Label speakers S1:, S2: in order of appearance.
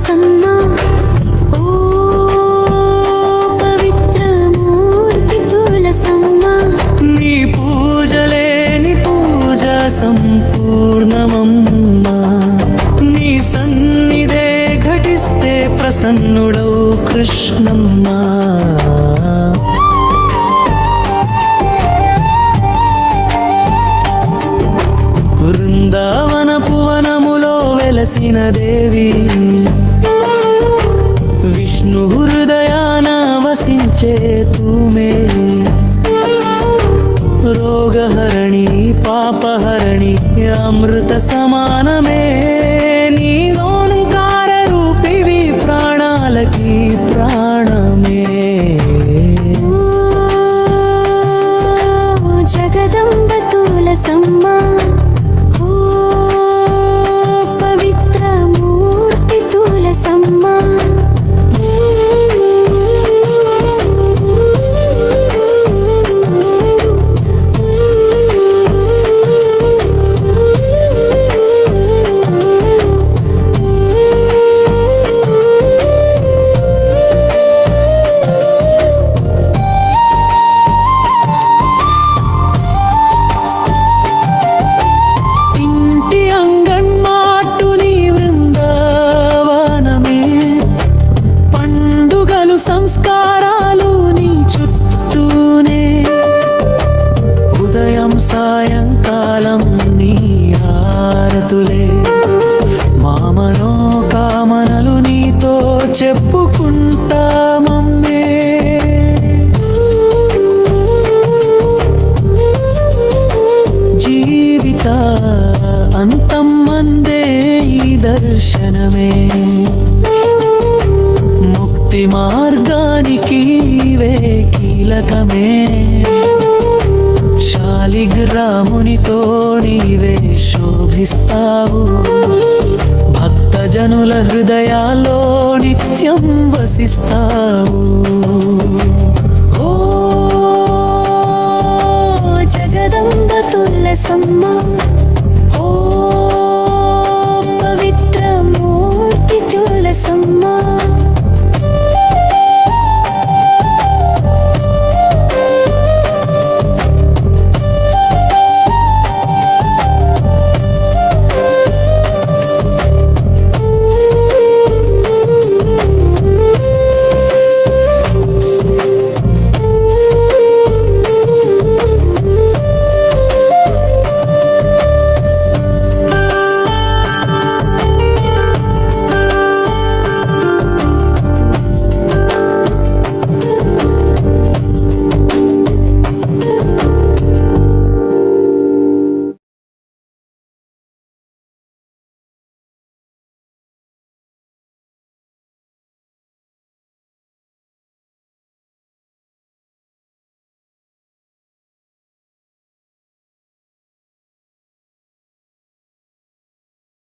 S1: ప్రసన్నా ఓ పవిత్రమూర్తి తులసమ్మ. నీ పూజలేని పూజ సంపూర్ణమమ్మ. నీ సన్నిధే ఘటిస్తే ప్రసన్నుడౌ కృష్ణమ్మా. బృందావన వెలసిన దేవి విష్ణు హృదయాన వసించే తూమే రోగహరణి పాపహరణి అమృత సమానమే నీ రూపివి ప్రాణాలకి ప్రాణమే
S2: జగదంబ తులసమ్మ
S1: చెప్పుకుంటామమ్మే జీవిత అంతం మందే ఈ దర్శనమే. ముక్తి మార్గానికి ఇవే కీలకమే. శాలిగ్రామునితో నీవే శోభిస్తావు. జనుల హృదయాల్లో నిత్యం వసిస్తావు. ఓ
S2: జగదంబ తులసమ్మ.